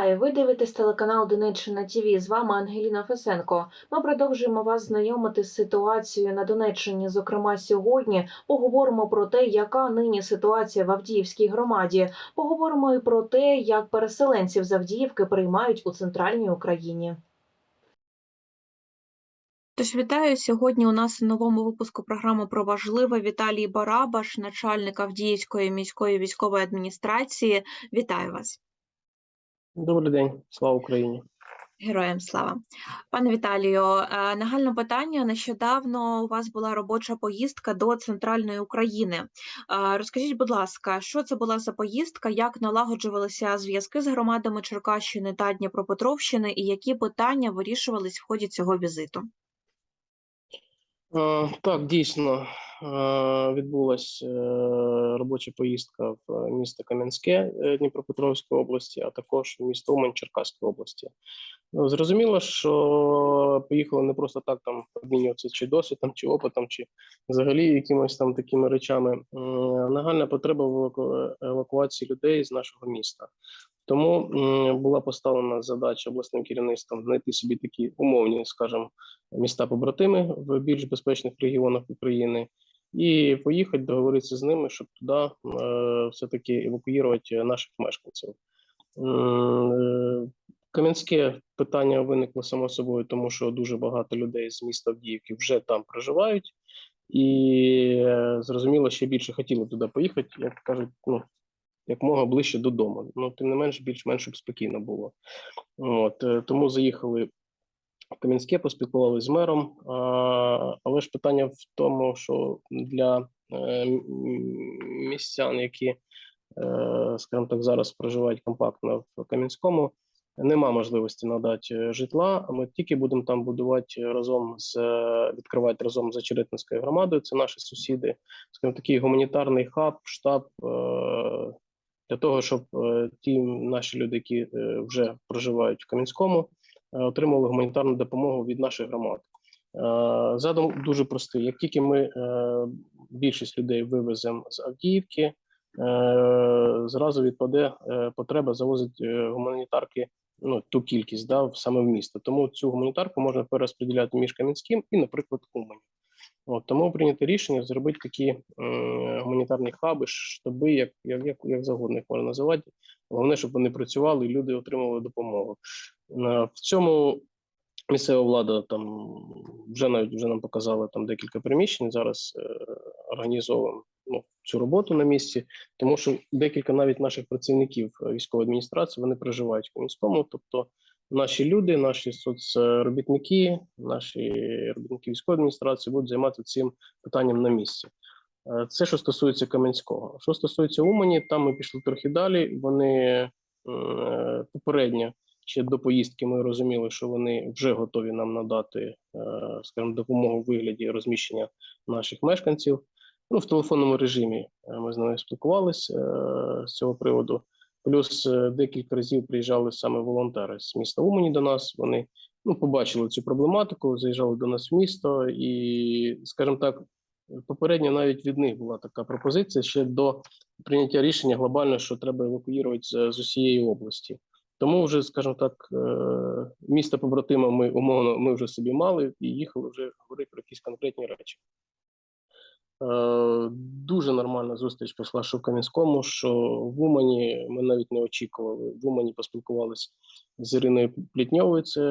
Вітаю! Ви дивитесь телеканал Донеччина ТВ. З вами Ангеліна Фесенко. Ми продовжуємо вас знайомити з ситуацією на Донеччині. Зокрема, сьогодні поговоримо про те, яка нині ситуація в Авдіївській громаді. Поговоримо і про те, як переселенців з Авдіївки приймають у центральній Україні. Тож вітаю сьогодні. У нас у новому випуску програми про важливе Віталій Барабаш, начальник Авдіївської міської військової адміністрації. Вітаю вас. Добрий день, слава Україні. Героям слава. Пане Віталію, е, нагальне питання. Нещодавно у вас була робоча поїздка до центральної України. Е, Розкажіть, будь ласка, що це була за поїздка, як налагоджувалися зв'язки з громадами Черкащини та Дніпропетровщини, і які питання вирішувались в ході цього візиту? Е, Так, дійсно відбулася робоча поїздка в е, місто Кам'янське е, Дніпропетровської області, а також в місто Умань Черкаської області. Ну, Зрозуміло, що поїхали не просто так там обмінюватися чи досвідом, чи опитом, чи взагалі якимось там такими речами. Нагальна потреба в евакуації людей з нашого міста. Тому була поставлена задача обласним керівництвом знайти собі такі умовні, скажімо, міста побратими в більш безпечних регіонах України і поїхати договоритися з ними, щоб туди е, все-таки евакуювати наших мешканців. Е, Кам'янське питання виникло само собою, тому що дуже багато людей з міста Авдіївки вже там проживають, і е, зрозуміло, ще більше хотіли туди поїхати, як кажуть, ну як мога ближче додому. Ну тим не менш, більш-менш спокійно було. От тому заїхали Кам'янське, поспілкувалися з мером. Але ж питання в тому, що для е, містян, які, е, скажімо так, зараз проживають компактно в Кам'янському, нема можливості надати е, житла. Ми тільки будемо там будувати разом з відкривати разом з Очеретинською громадою. Це наші сусіди, скажімо, такий гуманітарний хаб, штаб. Для того щоб ті наші люди, які вже проживають в Кам'янському, е, отримали гуманітарну допомогу від наших громад. Е, Задум дуже простий. Як тільки ми е, більшість людей вивеземо з Авдіївки, зразу відпаде потреба завозити гуманітарки. Ну, ту кількість да, саме в місто. Тому цю гуманітарку можна перерозподіляти між Кам'янським і, наприклад, Умані. От тому прийнято рішення зробити такі е, гуманітарні хаби, штаби, як, як, як, як завгодно їх можна називати. Головне, щоб вони працювали і люди отримували допомогу. Е, В цьому місцева влада там вже навіть вже нам показала там декілька приміщень. Зараз е, організовуємо ну, цю роботу на місці, тому що декілька навіть наших працівників е, військової адміністрації вони проживають в Кам'янському, тобто. Наші люди, наші соцробітники, наші робітники військової адміністрації будуть займатися цим питанням на місці. Е, Це що стосується Кам'янського. Що стосується Умані, там ми пішли трохи далі. Вони е, попередньо ще до поїздки ми розуміли, що вони вже готові нам надати, е, скажімо, допомогу у вигляді розміщення наших мешканців. Ну, в телефонному режимі ми з ними спілкувалися з цього приводу. Плюс е, декілька разів приїжджали саме волонтери з міста Умані до нас. Вони ну, побачили цю проблематику, заїжджали до нас в місто, і, скажімо так, попередньо навіть від них була така пропозиція ще до прийняття рішення глобально, що треба евакуювати з, з усієї області. Тому вже, скажімо так, е, місто побратима ми умовно ми вже собі мали і їхали вже говорити про якісь конкретні речі. Е, Дуже нормальна зустріч пройшла що що в Умані ми навіть не очікували. В Умані поспілкувалися з Іриною Плітньовою, це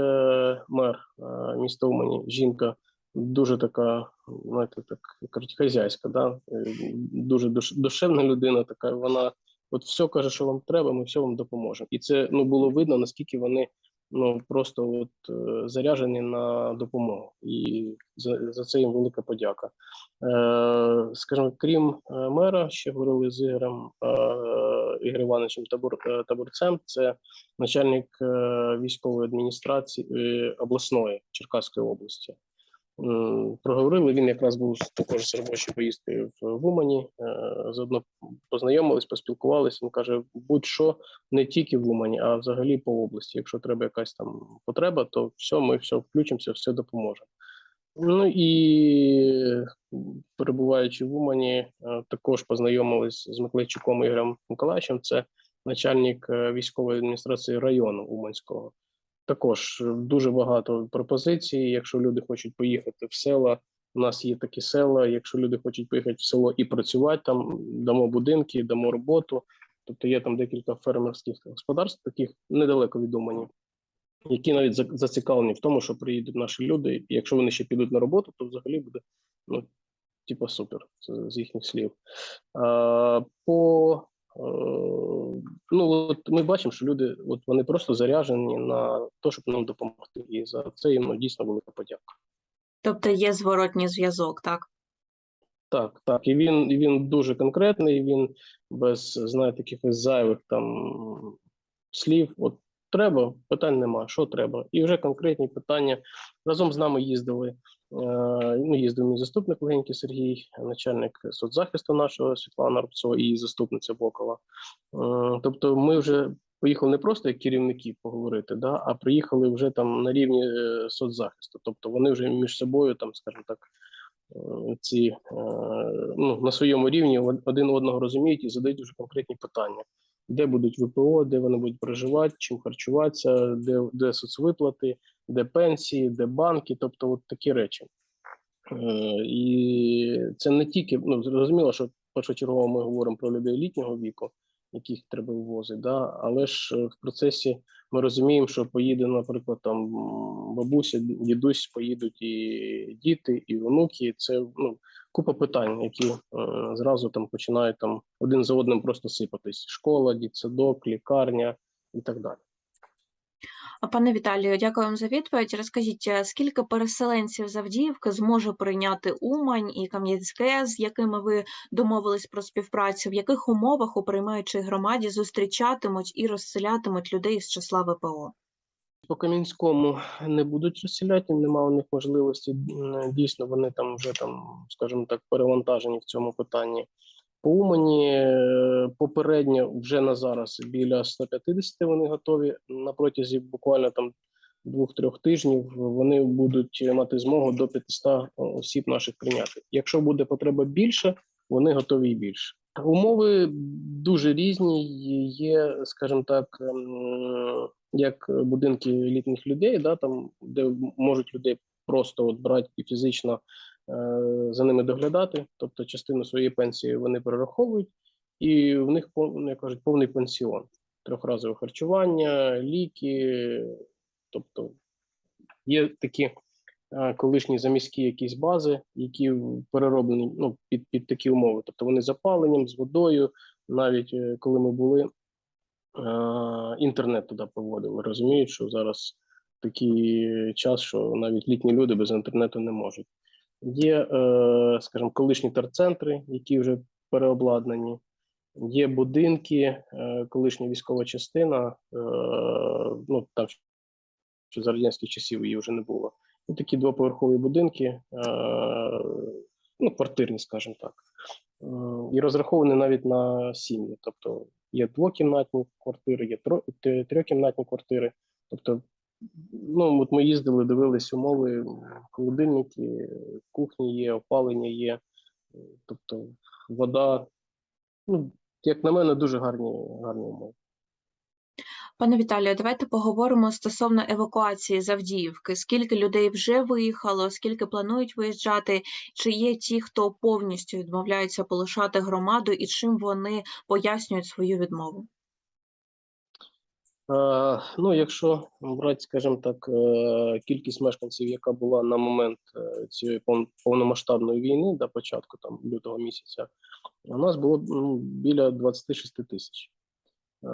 мер е, міста Умані. Жінка дуже така, знаєте, так кажуть, хазяйська, да? е, дуже душ- душевна людина. Така вона от все каже, що вам треба, ми все вам допоможемо. І це ну було видно, наскільки вони ну просто от е, заряжені на допомогу, і за, за це їм велика подяка. Е, скажімо, крім е, мера, ще говорили з Ігорем е, Ігор Івановичем Табур, е, Табурцем. Це начальник військової адміністрації обласної Черкаської області. М, Проговорили. Він якраз був також з робочою поїздкою в, Умані. Е, заодно познайомились, поспілкувалися. Він каже: будь-що не тільки в Умані, а взагалі по області. Якщо треба якась там потреба, то все, ми все включимося, все допоможемо. Ну і перебуваючи в Умані, е, також познайомились з Миколайчуком Ігорем Миколаївичем. Це начальник е, військової адміністрації району Уманського. Також е, дуже багато пропозицій. Якщо люди хочуть поїхати в села, у нас є такі села. Якщо люди хочуть поїхати в село і працювати там, дамо будинки, дамо роботу. Тобто є там декілька фермерських господарств, таких недалеко від Умані, які навіть зацікавлені в тому, що приїдуть наші люди. І якщо вони ще підуть на роботу, то взагалі буде ну, типа супер з їхніх слів. А, по ну от ми бачимо, що люди от вони просто заряжені на те, щоб нам допомогти. І за це їм ну, дійсно велика подяка. Тобто є зворотній зв'язок, так? Так, так, і він і він дуже конкретний. Він без знаєте, якихось зайвих там слів. От треба, питань нема. Що треба? І вже конкретні питання разом з нами їздили. Е, Ну, їздив мій заступник Легенький Сергій, начальник соцзахисту нашого Світлана Рубцова і заступниця Бокова. Е, Тобто, ми вже поїхали не просто як керівники поговорити, да, а приїхали вже там на рівні е, соцзахисту. Тобто вони вже між собою, там, скажімо так, ці ну, на своєму рівні один одного розуміють і задають вже конкретні питання. Де будуть ВПО, де вони будуть проживати, чим харчуватися, де, де соцвиплати, де пенсії, де банки, тобто от такі речі. Е, І це не тільки ну зрозуміло, що першочергово ми говоримо про людей літнього віку, яких треба вивозити, да? але ж е, в процесі ми розуміємо, що поїде, наприклад, там бабуся, дідусь, поїдуть і діти, і онуки. Це ну купа питань, які е, зразу там починають там один за одним просто сипатись: школа, дітсадок, лікарня і так далі. Пане Віталію, дякую вам за відповідь. Розкажіть, е, скільки переселенців з Авдіївки зможе прийняти Умань і Кам'янське, з якими ви домовились про співпрацю? В яких умовах у приймаючій громаді зустрічатимуть і розселятимуть людей з числа ВПО? По Кам'янському не будуть розселяти, немає у них можливості. Дійсно, вони там вже там, скажімо так, перевантажені в цьому питанні. По Умані е, попередньо вже на зараз біля 150 вони готові. На протязі буквально там двох-трьох тижнів вони будуть мати змогу до 500 осіб наших прийняти. Якщо буде потреба більше, вони готові і більше. Умови дуже різні. Є, скажімо так, ем, як будинки літніх людей, да, там, де можуть людей просто от брати і фізично за ними доглядати, тобто частину своєї пенсії вони перераховують, і в них ну, як кажуть, повний пенсіон, трьохразове харчування, ліки, тобто є такі е, колишні заміські якісь бази, які перероблені ну, під, під такі умови. Тобто вони з опаленням, з водою, навіть е, коли ми були, е, інтернет туди проводили. Розуміють, що зараз такий час, що навіть літні люди без інтернету не можуть. Є, е, скажімо, колишні терцентри, які вже переобладнані. Є будинки, е, колишня військова частина, е, ну там ще за радянських часів її вже не було. І такі двоповерхові будинки, ну, квартирні, скажімо так, і розраховані навіть на сім'ї. Тобто є двокімнатні квартири, є трьохкімнатні квартири. Тобто, ну от ми їздили, дивились умови, холодильники, кухні є, опалення є, е, тобто вода. Ну, як на мене, дуже гарні, гарні умови. Пане Віталію, давайте поговоримо стосовно евакуації з Авдіївки. Скільки людей вже виїхало, скільки планують виїжджати? Чи є ті, хто повністю відмовляються полишати громаду, і чим вони пояснюють свою відмову? Е, Ну, якщо брати, скажімо так, е, кількість мешканців, яка була на момент е, цієї повномасштабної війни, до початку там лютого місяця, у нас було ну, біля 26 тисяч.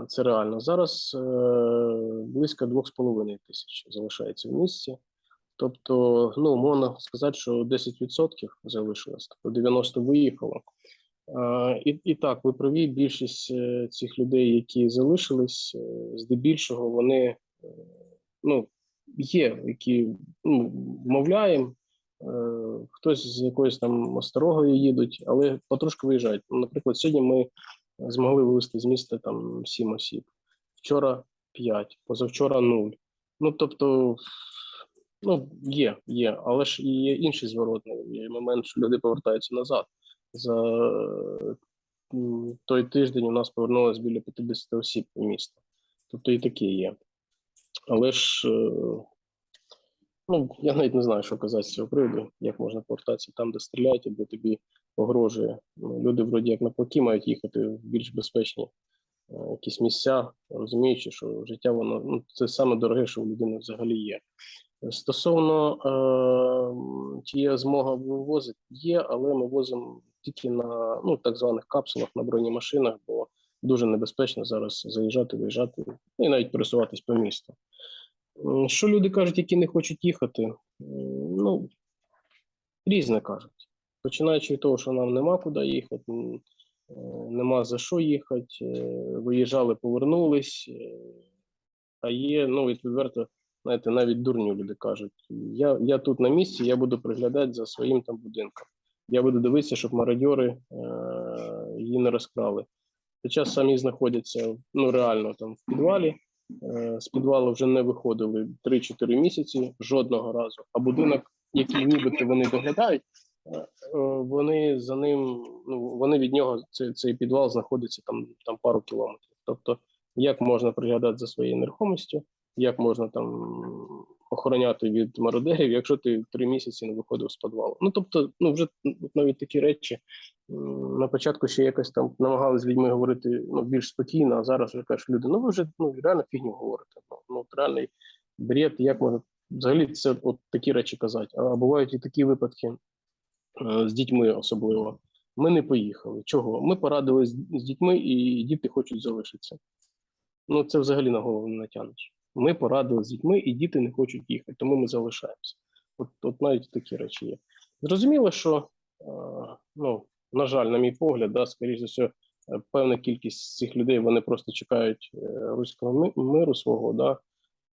Це реально. Зараз близько 2,5 тисяч залишається в місті. Тобто, ну, можна сказати, що 10% залишилось, тобто 90 виїхало. Е, І, і так, ви праві, більшість е, цих людей, які залишились, е, здебільшого вони ну, є, які ну, вмовляємо, е, хтось з якоюсь там осторогою їдуть, але потрошку виїжджають. Ну, Наприклад, сьогодні ми змогли вивезти з міста там 7 осіб, вчора 5, позавчора 0. Ну, тобто, ну, є, є, але ж і є інший зворотний момент, що люди повертаються назад за той тиждень у нас повернулось біля 50 осіб у місто. Тобто і такі є. Але ж е, ну, я навіть не знаю, що казати з цього приводу, як можна повертатися там, де стріляють, де тобі погрожує. Ну, люди, вроді як навпаки, мають їхати в більш безпечні е, якісь місця, розуміючи, що життя воно ну, це саме дороге, що у людини взагалі є. Стосовно е, чи є вивозити, є, але ми возимо тільки на ну, так званих капсулах на бронемашинах, бо дуже небезпечно зараз заїжджати, виїжджати і навіть пересуватись по місту. Що люди кажуть, які не хочуть їхати? Ну, різне кажуть. Починаючи від того, що нам нема куди їхати, е, нема за що їхати, е, виїжджали, повернулись. е, А є, ну, відверто, знаєте, навіть дурню люди кажуть: я, я тут на місці, я буду приглядати за своїм там будинком. Я буду дивитися, щоб мародьори е, її не розкрали. Хоча самі знаходяться ну, реально там в підвалі. Е, з підвалу вже не виходили 3-4 місяці жодного разу. А будинок, який нібито вони доглядають, е, вони за ним, ну вони від нього цей, цей підвал знаходиться там, там пару кілометрів. Тобто, як можна приглядати за своєю нерухомістю, як можна там охороняти від мародерів, якщо ти три місяці не виходив з підвалу. Ну тобто, ну вже навіть такі речі на початку ще якось там намагалися з людьми говорити ну, більш спокійно, а зараз вже кажуть люди, ну ви вже ну реально фігню говорите. Ну, ну реальний бред, як можна взагалі це от такі речі казати. А бувають і такі випадки е, з дітьми особливо. Ми не поїхали. Чого? Ми порадились з дітьми, і діти хочуть залишитися. Ну це взагалі на голову не натягнеш. Ми порадили з дітьми, і діти не хочуть їхати, тому ми залишаємося. От, от навіть такі речі є. Зрозуміло, що е, ну, на жаль, на мій погляд, да, скоріш за все, певна кількість цих людей вони просто чекають е, руського миру свого. Да.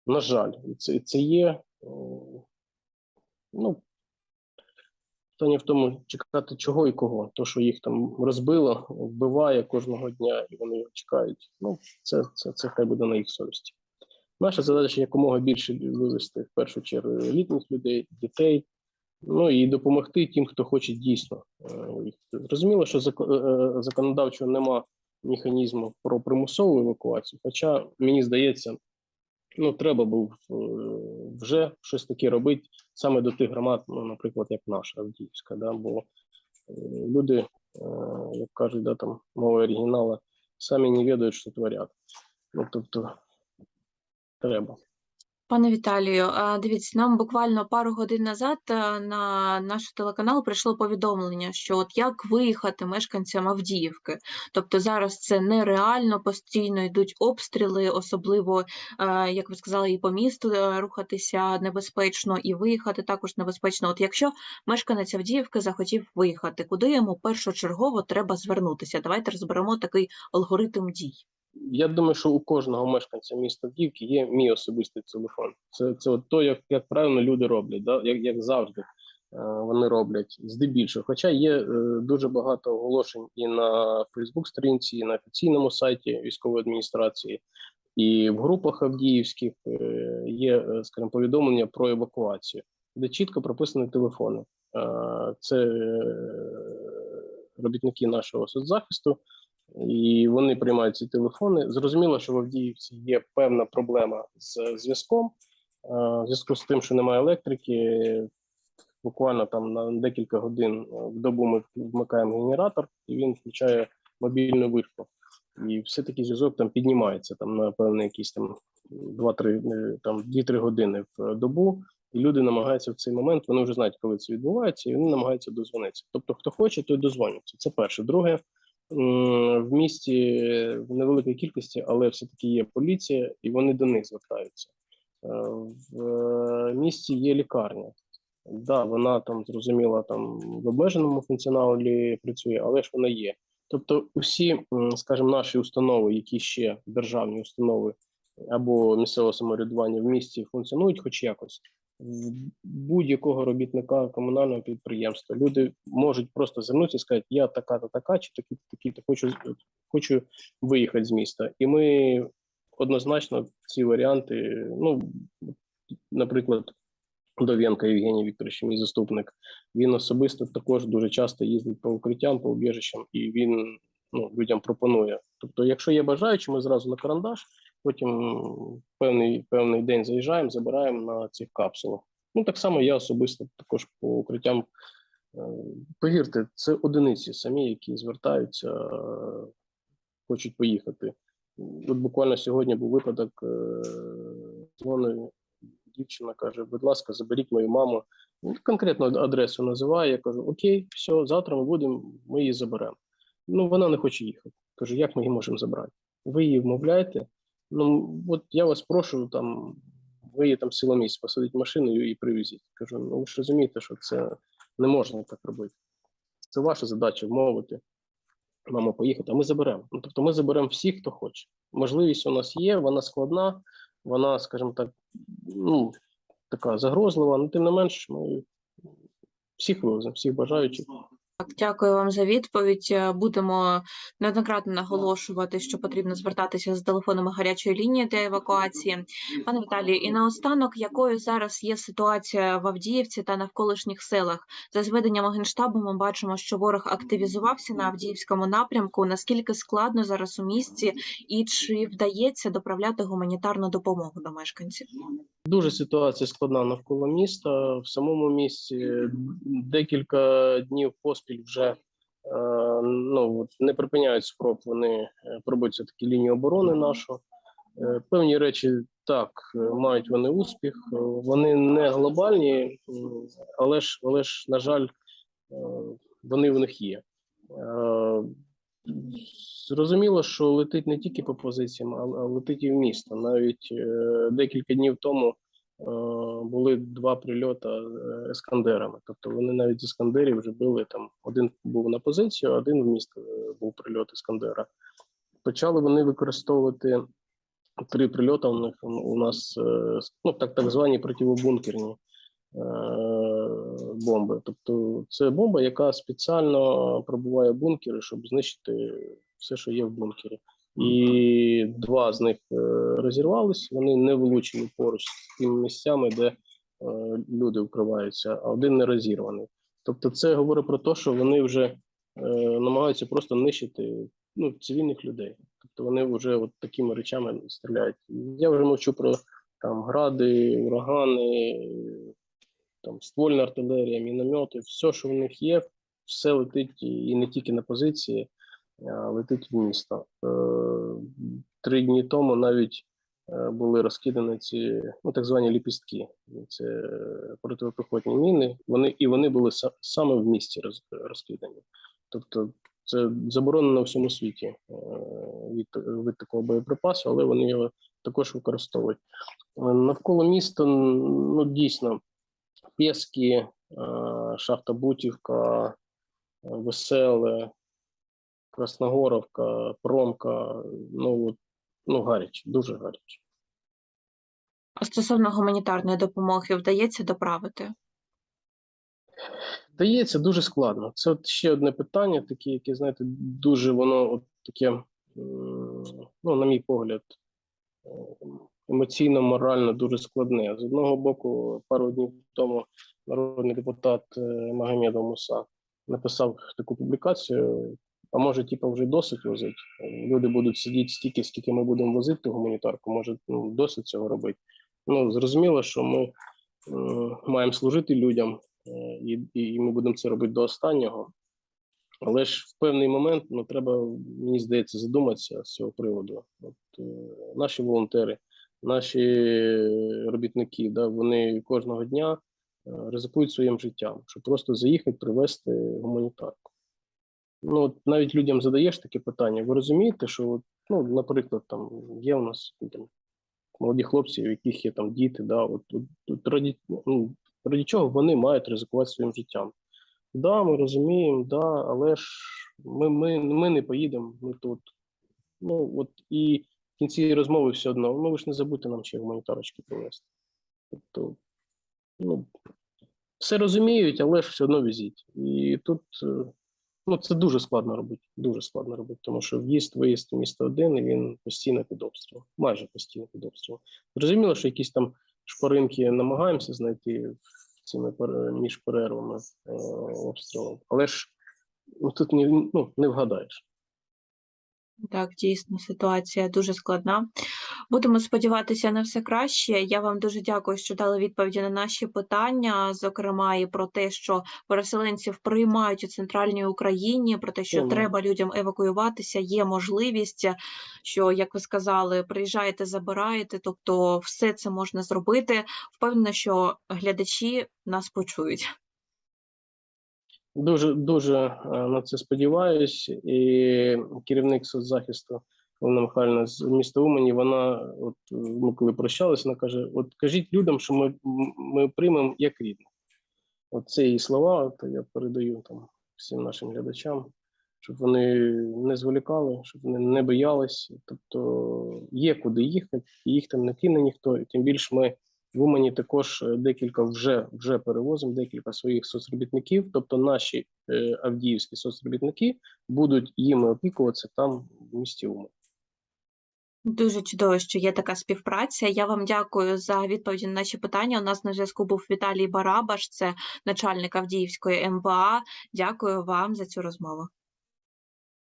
На жаль, це, це є. е, Ну, питання в тому, чекати чого і кого. То, що їх там розбило, вбиває кожного дня, і вони його чекають. Ну, це, це, це хай буде на їх совісті. Наша задача якомога більше вивести в першу чергу літніх людей, дітей, ну і допомогти тим, хто хоче дійсно. е. Зрозуміло, що е, е, законодавчого нема механізму про примусову евакуацію, хоча мені здається, ну треба був вже щось таке робити саме до тих громад, ну, наприклад, як наша Авдіївська, да, бо люди, як кажуть, да, там мова оригінала, самі не ведають, що творять. Ну, тобто, треба. Пане Віталію, дивіться, нам буквально пару годин назад на наш телеканал прийшло повідомлення, що от як виїхати мешканцям Авдіївки. Тобто зараз це нереально, постійно йдуть обстріли, особливо, е, як ви сказали, і по місту е, рухатися небезпечно, і виїхати також небезпечно. От якщо мешканець Авдіївки захотів виїхати, куди йому першочергово треба звернутися? Давайте розберемо такий алгоритм дій. Я думаю, що у кожного мешканця міста Авдіївки є мій особистий телефон. Це, це от то, як, як правильно люди роблять, да? як, як завжди е, вони роблять здебільшого. Хоча є е, дуже багато оголошень і на Фейсбук-сторінці, і на офіційному сайті військової адміністрації, і в групах Авдіївських е, є, скажімо, повідомлення про евакуацію, де чітко прописані телефони. Це робітники нашого соцзахисту і вони приймають ці телефони. Зрозуміло, що в Авдіївці є певна проблема з зв'язком. Е, В зв'язку з тим, що немає електрики, буквально там на декілька годин е, в добу ми вмикаємо генератор, і він включає мобільну вишку. І все-таки зв'язок там піднімається там на певні якісь там 2-3 е, там 2-3 години в добу. І люди намагаються в цей момент, вони вже знають, коли це відбувається, і вони намагаються дозвонитися. Тобто, хто хоче, той дозвонюється. Це перше. Друге, в місті в невеликій кількості, але все-таки є поліція, і вони до них звертаються. Е, В е, місті є лікарня. Да, вона там зрозуміла там в обмеженому функціоналі працює, але ж вона є. Тобто, усі, скажімо, наші установи, які ще державні установи або місцевого самоврядування в місті функціонують, хоч якось будь-якого робітника комунального підприємства. Люди можуть просто звернутися і сказати, я така-то така, чи такі такі, то хочу хочу виїхати з міста. І ми однозначно ці варіанти, ну наприклад, Дов'янка Євгеній Вікторович, мій заступник, він особисто також дуже часто їздить по укриттям, по убіжищам, і він ну, людям пропонує. Тобто, якщо є бажаючі, ми зразу на карандаш, потім певний, певний день заїжджаємо, забираємо на цих капсулах. Ну, так само я особисто також по укриттям. е, Повірте, це одиниці самі, які звертаються, хочуть поїхати. От буквально сьогодні був випадок, е, дзвонить дівчина каже: будь ласка, заберіть мою маму. Ну, Конкретно адресу називає. Я кажу: Окей, все, завтра ми будемо, ми її заберемо. Ну, вона не хоче їхати. Кажу, як ми її можемо забрати? Ви її вмовляєте? Ну, от я вас прошу, там, ви там силоміць посадіть в машину і привезіть. Кажу, ну ви ж розумієте, що це не можна так робити. Це ваша задача вмовити. Мамо, поїхати, а ми заберемо. Ну, тобто ми заберемо всіх, хто хоче. Можливість у нас є, вона складна, вона, скажімо так, ну, така загрозлива, але тим не менш, ми всіх вивеземо, всіх бажаючих. Так, дякую вам за відповідь. Е, Будемо неоднократно наголошувати, що потрібно звертатися з телефонами гарячої лінії для евакуації. Пане Віталію, і наостанок, якою зараз є ситуація в Авдіївці та навколишніх селах? За зведеннями генштабу, ми бачимо, що ворог активізувався на Авдіївському напрямку. Наскільки складно зараз у місті, і чи вдається доправляти гуманітарну допомогу до мешканців? Дуже ситуація складна навколо міста. В самому місті декілька днів поспіль вже е, ну, не припиняють спроб вони е, пробити такі лінії оборони нашу. Е, Певні речі так мають вони успіх. Вони не глобальні, але ж, але ж, на жаль, вони в них є. Зрозуміло, що летить не тільки по позиціям, а летить і в місто. Навіть декілька днів тому були два прильоти е, ескандерами. Тобто вони навіть ескандерів вже били там. Один був на позицію, один в місто е, був прильот ескандера. Почали вони використовувати три прильоти. У них у нас е, ну так, так звані противобункерні е, бомби. Тобто це бомба, яка спеціально пробуває бункери, щоб знищити все, що є в бункері. І два з них е, розірвались, вони не влучені поруч з тими місцями, де е, люди вкриваються, а один не розірваний. Тобто, це говорить про те, що вони вже е, намагаються просто нищити ну, цивільних людей. Тобто вони вже от такими речами стріляють. Я вже мовчу про там гради, урагани, там ствольна артилерія, міномети, все, що в них є, все летить і не тільки на позиції, а летить в місто. Три дні тому навіть е, були розкидані ці ну, так звані ліпістки. Це е, протипіхотні міни. Вони і вони були саме в місті роз, розкидані.Тобто це заборонено на всьому світі е, від, від такого боєприпасу, але вони його також використовують. Навколо міста ну дійсно Пєски, е, Шахта Бутівка, Веселе, Красногоровка, Промка. Ну, ну гаряче, дуже гаряче. А стосовно гуманітарної допомоги вдається доправити? Дається дуже складно. Це от ще одне питання, таке, яке, знаєте, дуже воно от таке, ну, на мій погляд, е, емоційно, морально дуже складне. З одного боку, пару днів тому народний депутат е, Магомедов Муса написав таку публікацію. А може, типу, вже досить возить. Люди будуть сидіти стільки, скільки ми будемо возити ту гуманітарку. Може, ну, досить цього робити. Ну, зрозуміло, що ми е, маємо служити людям, е, і, і ми будемо це робити до останнього. Але ж в певний момент ну, треба, мені здається, задуматися з цього приводу. От, е, наші волонтери, наші робітники, да, вони кожного дня е, ризикують своїм життям, щоб просто заїхати, привезти гуманітарку. Ну, от навіть людям задаєш таке питання. Ви розумієте, що, ну, наприклад, там є у нас там, молоді хлопці, у яких є там діти, да, от, от, от раді, ну, раді чого вони мають ризикувати своїм життям? Да, ми розуміємо, да, але ж ми, ми, ми не поїдемо, ми тут. Ну, от і в кінці розмови все одно, ну ви ж не забудьте нам ще гуманітарочки привезти. Тобто, ну, все розуміють, але ж все одно везіть. І тут е, ну, це дуже складно робити. Дуже складно робити, тому що в'їзд, виїзд у місто один, він постійно під обстрілом, майже постійно під обстрілом. Зрозуміло, що якісь там шпаринки намагаємося знайти цими між перервами е, обстрілом, але ж ну, тут не, ну, не вгадаєш. Так, дійсно, ситуація дуже складна. Будемо сподіватися на все краще. Я вам дуже дякую, що дали відповіді на наші питання, зокрема і про те, що переселенців приймають у центральній Україні, про те, що Тому. треба людям евакуюватися, є можливість, що, як ви сказали, приїжджаєте, забираєте, тобто все це можна зробити. Впевнена, що глядачі нас почують. Дуже дуже е, на це сподіваюсь. І керівник соцзахисту Олена Михайлівна з міста Умані, вона, от ми коли прощалися, вона каже: от кажіть людям, що ми, ми приймемо як рідних. От це її слова, то я передаю там всім нашим глядачам, щоб вони не зволікали, щоб вони не боялись. Тобто є куди їхати, їх там не кине ніхто. І тим більше ми в Умані також е, декілька вже, вже перевозимо, декілька своїх соцробітників. Тобто наші е, авдіївські соцробітники будуть їми опікуватися там в місті Умань. Дуже чудово, що є така співпраця. Я вам дякую за відповіді на наші питання. У нас на зв'язку був Віталій Барабаш, це начальник Авдіївської МВА. Дякую вам за цю розмову.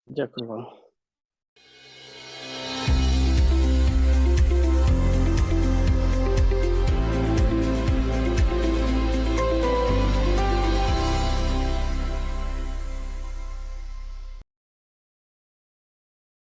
Дякую вам.